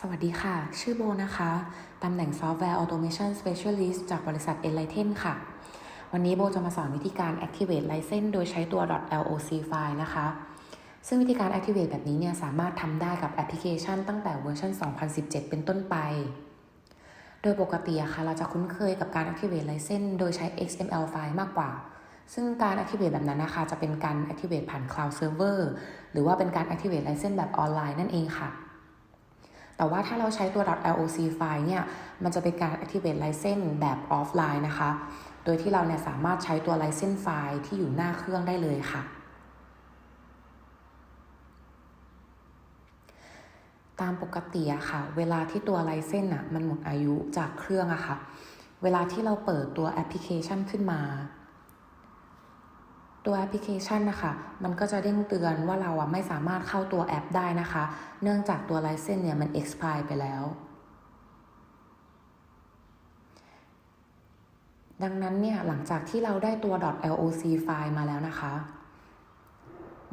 สวัสดีค่ะ ชื่อโบนะคะ ตำแหน่ง Software Automation Specialist จากบริษัท Enlighten ค่ะ วันนี้โบจะมาสอนวิธีการ Activate License โดยใช้ตัว .loc file นะคะ ซึ่งวิธีการ Activate แบบนี้เนี่ยสามารถทำได้กับแอปพลิเคชันตั้งแต่เวอร์ชัน 2017 เป็นต้นไป โดยปกติอะค่ะ เราจะคุ้นเคยกับการ Activate License โดยใช้ XML ไฟล์มากกว่า ซึ่งการ Activate แบบนั้นนะคะ จะเป็นการ Activate ผ่าน Cloud Server หรือว่าเป็นการ Activate License แบบออนไลน์นั่นเองค่ะ แต่ว่าถ้าเราใช้ตัว .loc file เนี่ย มันจะเป็นการ activate license แบบออฟไลน์นะคะ โดยที่เราเนี่ยสามารถใช้ตัว license file ที่อยู่หน้าเครื่องได้เลยค่ะ ตามปกติอะค่ะ เวลาที่ตัว license อะมันหมดอายุจากเครื่องอะค่ะ เวลาที่เราเปิดตัวแอปพลิเคชันขึ้นมา ตัวแอปพลิเคชันนะคะ มันก็จะเด้งเตือนว่าเราไม่สามารถเข้าตัวแอปได้นะคะ เนื่องจากตัว license เนี่ยมัน expire ไปแล้ว ดังนั้นเนี่ยหลังจากที่เราได้ตัว .loc ไฟล์มาแล้วนะคะ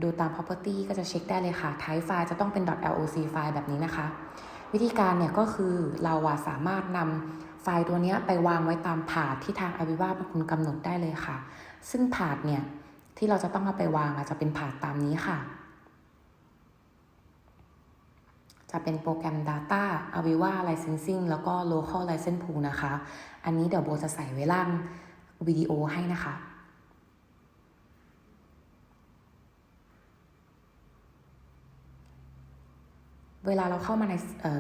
ดูตาม property ก็จะเช็คได้เลยค่ะ type ไฟล์จะต้องเป็น .loc ไฟล์แบบนี้นะคะ วิธีการเนี่ยก็คือเราอะสามารถนำไฟล์ตัวนี้ไปวางไว้ตามผาดที่ทาง Aviva เป็นคนกำหนดได้เลยค่ะ ซึ่งผาดเนี่ย ที่เราจะต้องเอาไปวางอาจจะเป็นผาดตามนี้ค่ะ จะเป็นโปรแกรม Data Aviva Licensing แล้วก็ Local License Pool นะคะ อันนี้เดี๋ยวโบจะใส่ไว้ล่างวิดีโอให้นะคะเวลาเราเข้ามาใน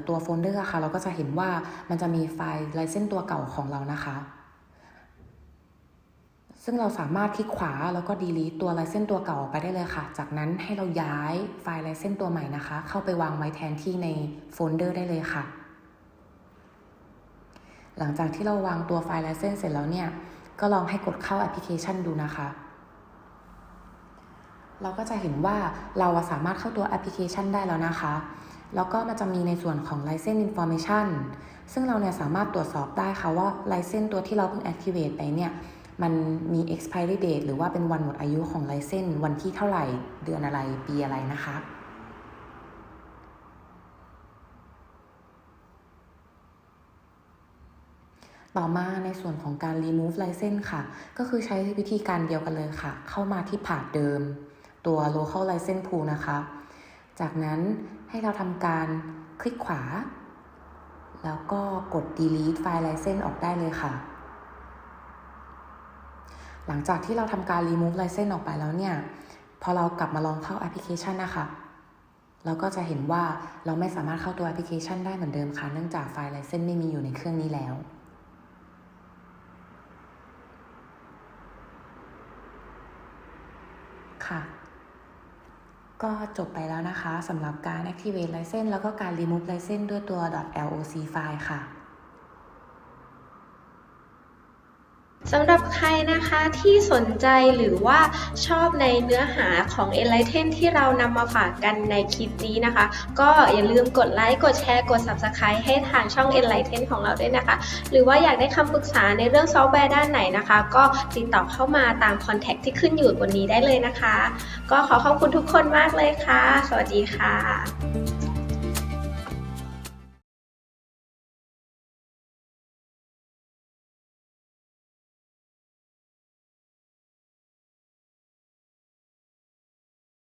ตัวโฟลเดอร์ค่ะ เราก็จะเห็นว่ามันจะมีไฟล์ license ตัวเก่าของเรานะคะ ซึ่งเราสามารถคลิกขวาแล้วก็ delete ตัว license ตัวเก่าออกไปได้เลยค่ะ จากนั้นให้เราย้ายไฟล์ license ตัวใหม่นะคะ เข้าไปวางไว้แทนที่ในโฟลเดอร์ได้เลยค่ะ หลังจากที่เราวางตัวไฟล์ license เสร็จแล้วเนี่ย ก็ลองให้กดเข้าแอปพลิเคชันดูนะคะ เราก็จะเห็นว่าเราสามารถเข้าตัวแอปพลิเคชันได้แล้วนะคะแล้วก็มันจะมีในส่วนของ license information ซึ่งเราเนี่ยสามารถตรวจสอบได้ค่ะว่า license ตัวที่เราเพิ่ง activate ไปเนี่ย มันมี expiry date หรือว่าเป็นวันหมดอายุของ license วันที่เท่าไหร่เดือนอะไรปีอะไรนะคะ ต่อมาในส่วนของการ remove license ค่ะ ก็คือใช้วิธีการเดียวกันเลยค่ะ เข้ามาที่ผ่าเดิม ตัว local license pool นะคะ จากนั้นให้เราทำการคลิกขวา แล้วก็กด delete ไฟล์ license ออกได้เลยค่ะ หลังจากที่เราทำการ remove license ออกไปแล้วเนี่ย พอเรากลับมาลองเข้าแอปพลิเคชันนะคะ เราก็จะเห็นว่าเราไม่สามารถเข้าตัวแอปพลิเคชันได้เหมือนเดิมค่ะ เนื่องจากไฟล์ license ไม่มีอยู่ในเครื่องนี้แล้วค่ะ ก็จบไปแล้วนะคะสำหรับการ activate license แล้วก็การ remove license ด้วยตัว .loc file ค่ะ สำหรับใครนะคะที่สนใจหรือว่าชอบในเนื้อหาของ Enlighten ที่เรานำมาฝากกันในคลิปนี้นะคะ ก็อย่าลืมกดไลค์ กดแชร์ กด Subscribe ให้ทางช่อง Enlighten ของเราด้วยนะคะ หรือว่าอยากได้คำปรึกษาในเรื่องซอฟต์แวร์ด้านไหนนะคะ ก็ติดต่อเข้ามาตามคอนแทคที่ขึ้นอยู่บนนี้ได้เลยนะคะ ก็ขอขอบคุณทุกคนมากเลยค่ะ สวัสดีค่ะ